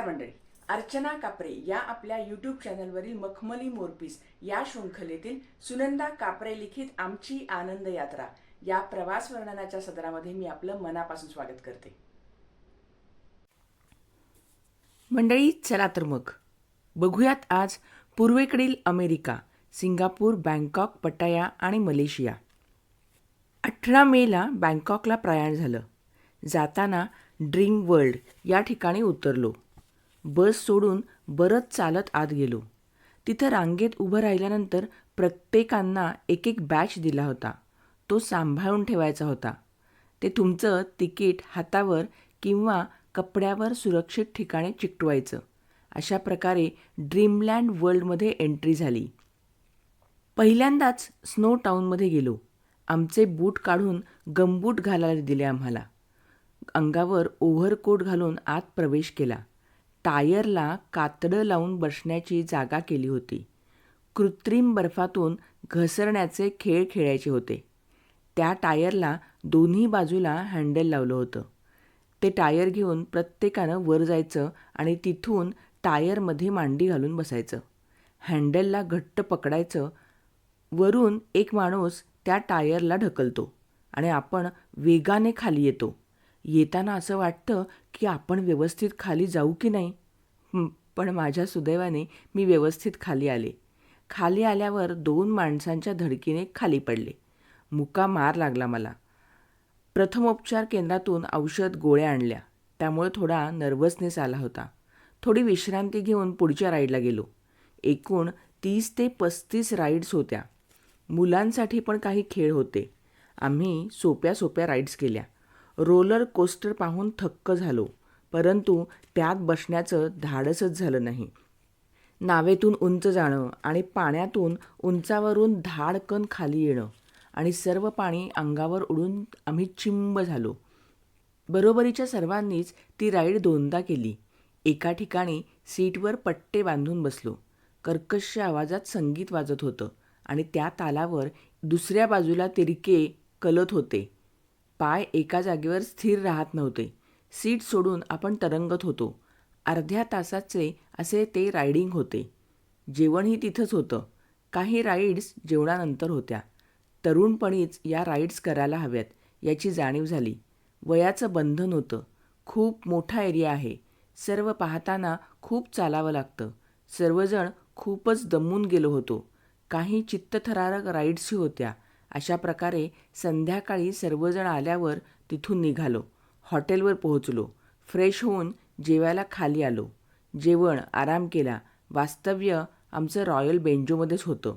नमस्कार मंडळी. अर्चना कापरे या आपल्या यूट्यूब चॅनलवरील मखमली मोरपीस या शृंखलेतील सुनंदा कापरे लिखित आमची आनंद यात्रा या प्रवास वर्णनाच्या सदरामध्ये मी आपलं मनापासून स्वागत करते. मंडळी चला तर मग. बघूयात आज पूर्वेकडील अमेरिका सिंगापूर बँकॉक पटाया आणि मलेशिया. अठरा मेला बँकॉकला प्रयाण झालं. जाताना ड्रीम वर्ल्ड या ठिकाणी उतरलो. बस सोडून बरंच चालत आत गेलो. तिथं रांगेत उभं राहिल्यानंतर प्रत्येकांना एक एक बॅच दिला होता. तो सांभाळून ठेवायचा होता. ते तुमचं तिकीट हातावर किंवा कपड्यावर सुरक्षित ठिकाणी चिकटवायचं. अशा प्रकारे ड्रीमलँड वर्ल्डमध्ये एंट्री झाली. पहिल्यांदाच स्नो टाऊनमध्ये गेलो. आमचे बूट काढून गमबूट घालायला दिले आम्हाला. अंगावर ओव्हरकोट घालून आत प्रवेश केला. टायरला कातडं लावून बसण्याची जागा केली होती. कृत्रिम बर्फातून घसरण्याचे खेळ खेळायचे होते. त्या टायरला दोन्ही बाजूला हँडल लावलं होतं. ते टायर घेऊन प्रत्येकानं वर जायचं आणि तिथून टायरमध्ये मांडी घालून बसायचं. हँडलला घट्ट पकडायचं. वरून एक माणूस त्या टायरला ढकलतो आणि आपण वेगाने खाली येतो. येताना असं वाटतं की आपण व्यवस्थित खाली जाऊ की नाही? पण माझ्या सुदैवाने मी व्यवस्थित खाली आले. खाली आल्यावर दोन माणसांच्या धडकीने खाली पडले. मुका मार लागला मला. प्रथमोपचार केंद्रातून औषध गोळ्या आणल्या. त्यामुळे थोडा नर्वसनेस आला होता. थोडी विश्रांती घेऊन पुढच्या राईडला गेलो. एकूण तीस ते पस्तीस राईड्स होत्या. मुलांसाठी पण काही खेळ होते. आम्ही सोप्या सोप्या राईड्स केल्या. रोलर कोस्टर पाहून थक्क झालो परंतु त्यात बसण्याचं धाडसच झालं नाही. नावेतून उंच जाणं आणि पाण्यातून उंचावरून धाडकन खाली येणं आणि सर्व पाणी अंगावर उडून आम्ही चिंब झालो. बरोबरीच्या सर्वांनीच ती राईड दोनदा केली. एका ठिकाणी सीटवर पट्टे बांधून बसलो. कर्कश आवाजात संगीत वाजत होतं आणि त्या तालावर दुसऱ्या बाजूला तिरके कलत होते. पाय एका जागेवर स्थिर राहत नव्हते. सीट सोडून आपण तरंगत होतो. अर्ध्या तासाचे असे ते रायडिंग होते. जेवणही तिथंच होतं. काही राईड्स जेवणानंतर होत्या. तरुणपणीच या राईड्स करायला हव्यात याची जाणीव झाली. वयाचं बंधन होतं. खूप मोठा एरिया आहे. सर्व पाहताना खूप चालावं लागतं. सर्वजण खूपच दमून गेलो होतो. काही चित्तथरारक राईड्सही होत्या. अशा प्रकारे संध्याकाळी सर्वजण आल्यावर तिथून निघालो. हॉटेलवर पोहोचलो. फ्रेश होऊन जेवायला खाली आलो. जेवण आराम केला. वास्तव्य आमचं रॉयल बेंजोमध्येच होतं.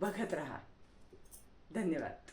बघत राहा. धन्यवाद.